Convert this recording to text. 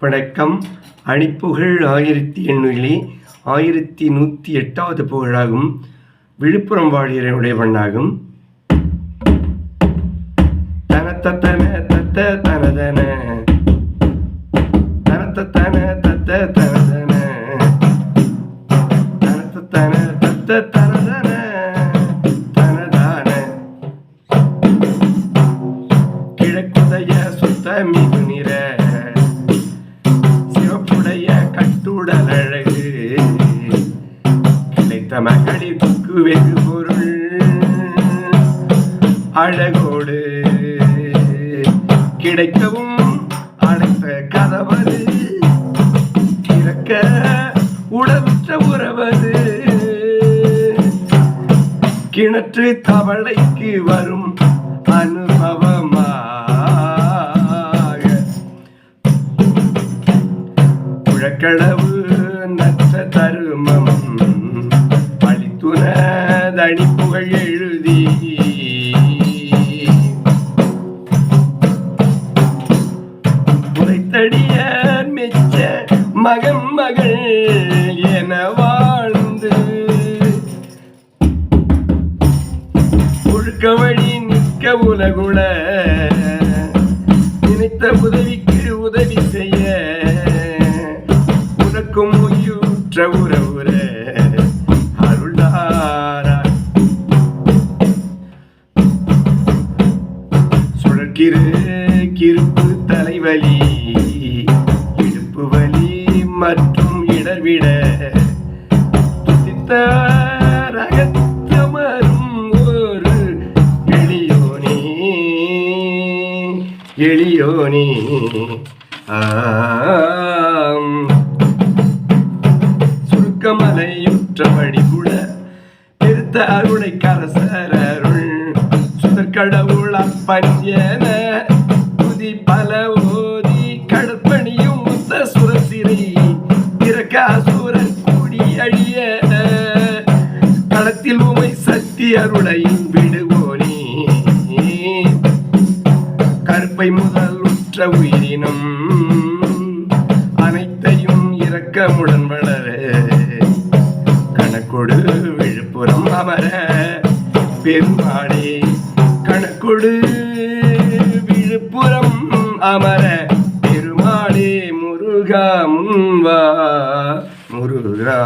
வணக்கம் அணிப்புகழ் ஆயிரத்தி எண்ணூறிலே ஆயிரத்தி நூற்றி எட்டாவது புகழாகும். விழுப்புரம் வாழியனுடைய பண்ணாகும் தனத்தன தத்த தனதன. தனத்தன தத்த தனதன. தனத்தன தத்த தனதன. தனதான. கிழக்குடைய சுத்த உடலழகு அழகு. கிடைத்த மகளிருக்கு வெகு பொருள். அழகோடு கிடைக்கவும் அடைத்த கதவது. திறக்க உடவுற்ற உறவது. கிணற்று தவளைக்கு வரும் அனு கடவு நற்ற தருமம். அளித்துன தனிப்புகழ் எழுதி. உரைத்தடிய மெச்ச மகன் மகள் என வாழ்ந்து. ஒழுக்க வழி நிற்க உலகுல நினைத்த உதவி உயுற்ற உறவுற அருளாரா. சுழற்கிறு கிருப்பு தலைவலி இடுப்பு வலி மற்றும் இடர்விட துதித்த ரகத்தமரும் ஒரு எளியோனே எளியோனே. ஆம். சுருக்கமலையுற்றபடி கூட பெருத்த அருளை கரசர் அருள். சுதற்கடவுள் அப்பன் என துதி பல ஓதி கடற்பணியும் முத்த சுரசிரை திறக்காசூரன் கூடி அழிய. களத்தில் உமை சக்தி அருளையும் விடுவோனே. கருப்பை முதல் உற்ற உயிரினும் அனைத்தையும் இறக்க முடன்பட அமர பெருமாளே கணக்கொடு விழுப்புரம் அமர பெருமாளே முருகா முன்வா முருகா.